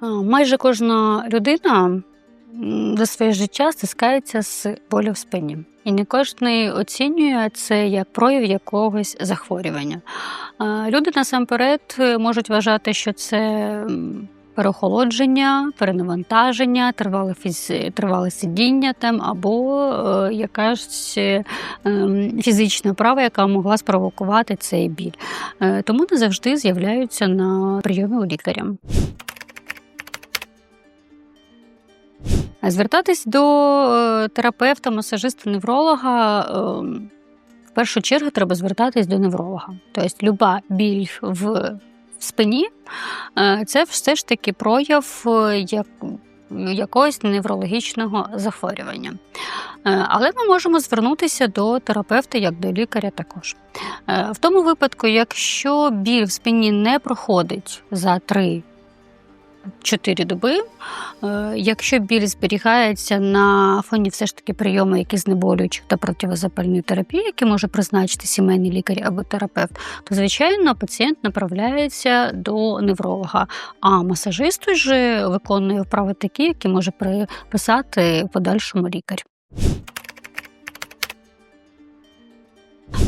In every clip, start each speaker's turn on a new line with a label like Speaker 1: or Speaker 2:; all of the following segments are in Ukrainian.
Speaker 1: Майже кожна людина за своє життя стискається з болю в спині. І не кожен оцінює це як прояв якогось захворювання. Люди насамперед е, можуть вважати, що це переохолодження, перенавантаження, тривале, фіз... тривале сидіння там, або е, якась е, ем, фізична права, яка могла спровокувати цей біль. Тому не завжди з'являються на прийомі у лікаря. Звертатись до е, терапевта, масажиста, невролога. е, В першу чергу треба звертатись до невролога. Тобто, люба біль в спині е, це все ж таки прояв е, як, якогось неврологічного захворювання. Але ми можемо звернутися до терапевта як до лікаря також. В тому випадку, якщо біль в спині не проходить за 3 4 доби. Е, Якщо біль зберігається на фоні все ж таки прийому яких знеболюючих та противозапальної терапії, які може призначити сімейний лікар або терапевт, то звичайно пацієнт направляється до невролога. А масажист вже виконує вправи такі, які може приписати подальшому лікар.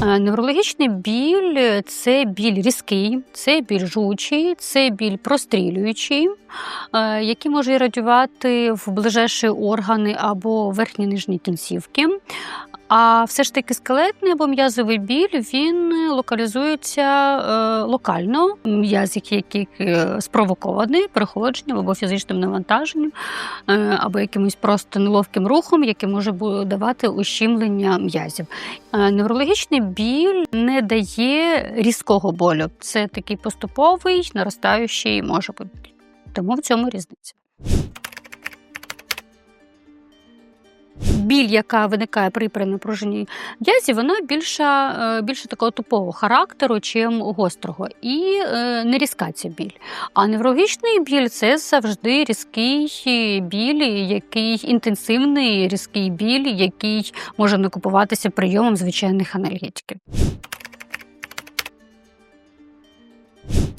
Speaker 1: Е, Неврологічний біль це біль різкий, це біль жучий, це біль прострілюючий, е, який може радювати в ближайші органи або верхні нижні кінцівки. А все ж таки скелетний або м'язовий біль він локалізується е, локально, м'яз, який е, спровокований переохолодженням або фізичним навантаженням, е, або якимось просто неловким рухом, який може давати ущемлення м'язів. Е, Неврологічний біль не дає різкого болю. Це такий поступовий, наростаючий може бути. Тому в цьому різниця. Біль, яка виникає при перенапруженні м'язів, вона більша, е, більше такого тупого характеру, чим гострого, і е, не різка ця біль. А неврологічний біль це завжди різкий біль, який інтенсивний різкий біль, який може накупуватися прийомом звичайних анальгетиків.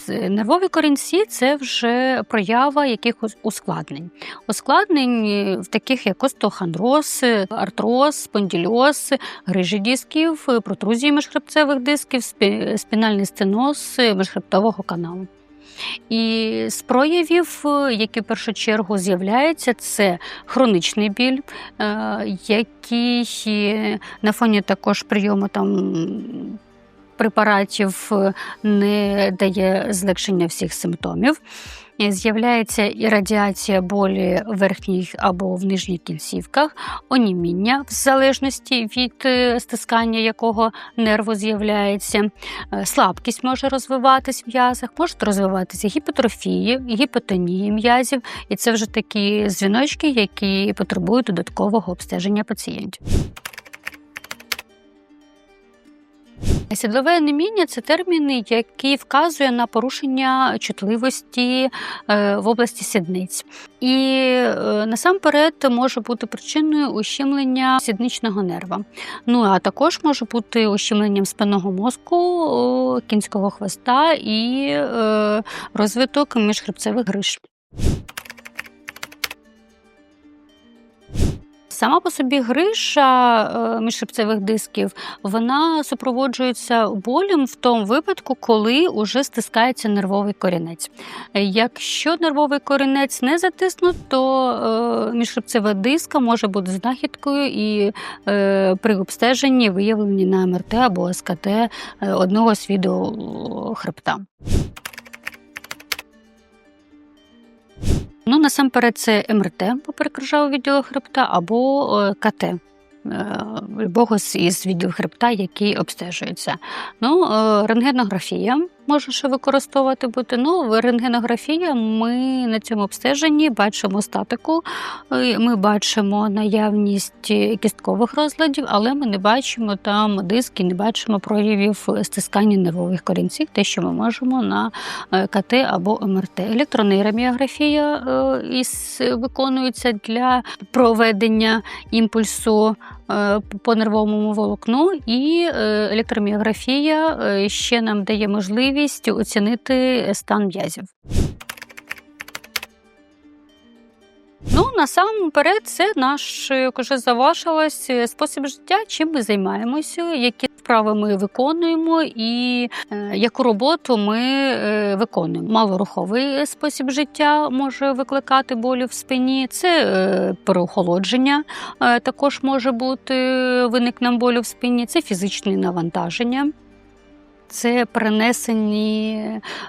Speaker 1: Нервові корінці це вже проява якихось ускладнень. Ускладнень е, в таких як остеохондроз, артроз, спондильоз, грижі дисків, протрузії міжхребцевих дисків, спінальний стеноз міжхребтового каналу. І з проявів, е, які в першу чергу з'являються, це хронічний біль, е, який на фоні також прийому там препаратів е, не дає злегшення всіх симптомів. Е, З'являється і радіація болі в верхніх або в нижніх кінцівках, оніміння в залежності від е, стискання якого нерву з'являється, слабкість може розвиватись в м'язах, можуть розвиватися гіпотрофії, гіпотонії м'язів, і це вже такі дзвіночки, які потребують додаткового обстеження пацієнтів. Сідлове анеміння це термін, який вказує на порушення чутливості е, в області сідниць. І е, насамперед може бути причиною ущемлення сідничного нерва. Ну а також може бути ущемленням спинного мозку, кінського хвоста і е, розвиток міжхребцевих гриж. Сама по собі гриша е, міжхребцевих дисків вона супроводжується болем в тому випадку, коли уже стискається нервовий корінець. Якщо нервовий корінець не затиснут, то е, міжхребцева диска може бути знахідкою і е, при обстеженні виявлені на МРТ або СКТ одного з відео хребта. Ну, насамперед, це МРТ поперекружавого відділу хребта або е, КТ. е, Любого з- із відділів хребта, який обстежується. Ну, е, рентгенографія може ще використовувати бути. Ну, рентгенографія ми на цьому обстеженні бачимо статику, е, ми бачимо наявність е, кісткових розладів, але ми не бачимо там диски, не бачимо проявів стискання нервових корінців, те, що ми можемо на е, КТ або МРТ. Електронейроміографія е, виконується для проведення імпульсу е, по нервовому волокну, і е, електроміографія е, ще нам дає можливість оцінити стан м'язів. Ну, насамперед, це наш, як уже е, спосіб життя, чим ми займаємося, які справи ми виконуємо і е, яку роботу ми е, виконуємо. Малоруховий спосіб життя може викликати болі в спині. Це е, переохолодження е, також може бути виникненням болю в спині, це фізичне навантаження. Це перенесені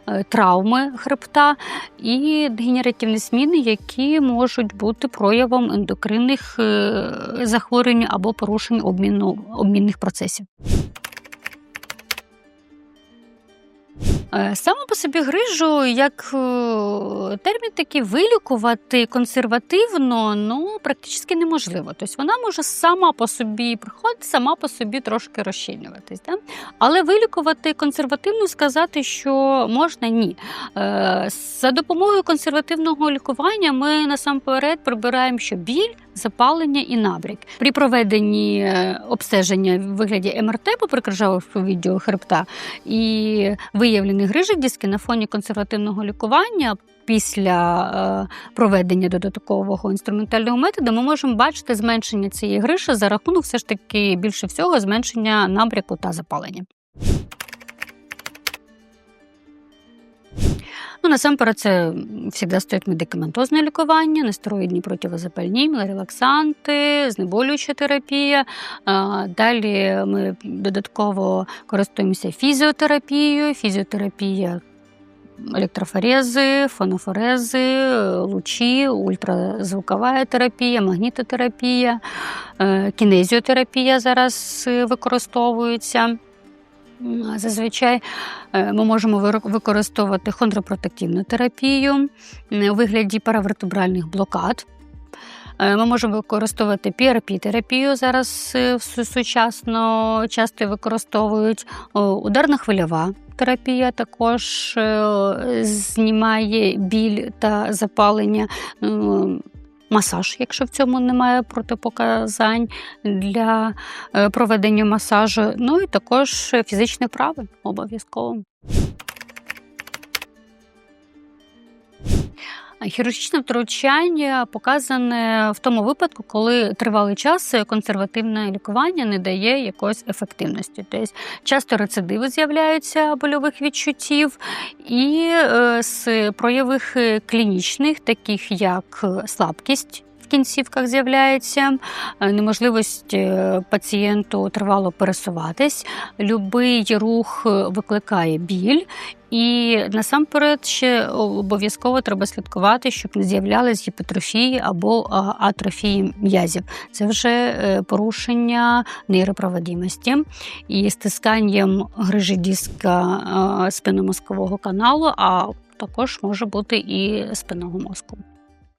Speaker 1: е, травми хребта і дегенеративні зміни, які можуть бути проявом ендокринних е, захворювань або порушень обміну обмінних процесів. Саме по собі грижу, як е, термін такий вилікувати консервативно, ну практично неможливо. Тобто вона може сама по собі приходити, сама по собі трошки розчинюватись. Да? Але вилікувати консервативно сказати, що можна ні. Е, За допомогою консервативного лікування ми насамперед прибираємо що біль, запалення і набряк. При проведенні е, обстеження в вигляді МРТ по прикрижавому відділу хребта і виявлені грижі диски на фоні консервативного лікування. Після е, проведення додаткового інструментального методу ми можемо бачити зменшення цієї грижі за рахунок все ж таки більше всього зменшення набряку та запалення. Насамперед, це завжди стоїть медикаментозне лікування, нестероїдні противозапальні, релаксанти, знеболююча терапія. Далі ми додатково користуємося фізіотерапією. Фізіотерапія електрофорези, фонофорези, лучі, ультразвукова терапія, магнітотерапія, е, кінезіотерапія зараз е, використовується. Зазвичай е, ми можемо використовувати хондропротективну терапію у вигляді паравертебральних блокад. Е, Ми можемо використовувати PRP-терапію зараз е, сучасно часто використовують. О, Ударно-хвильова терапія також е, знімає біль та запалення. Масаж, якщо в цьому немає протипоказань для е, проведення масажу. Ну і також фізичне вправи обов'язково. Хірургічне втручання показане в тому випадку, коли тривалий час консервативне лікування не дає якоїсь ефективності. Тобто часто рецидиви з'являються больових відчуттів, і е, з проявих е, клінічних, таких як е, слабкість. Кінцівках з'являється е, неможливість е, пацієнту тривало пересуватись, любий рух е, викликає біль, і насамперед ще обов'язково треба слідкувати, щоб не з'являлись гіпотрофії або атрофії м'язів. Це вже порушення нейропроводимості і стисканням грижі диска е, спинномозкового каналу, а також може бути і спинного мозку.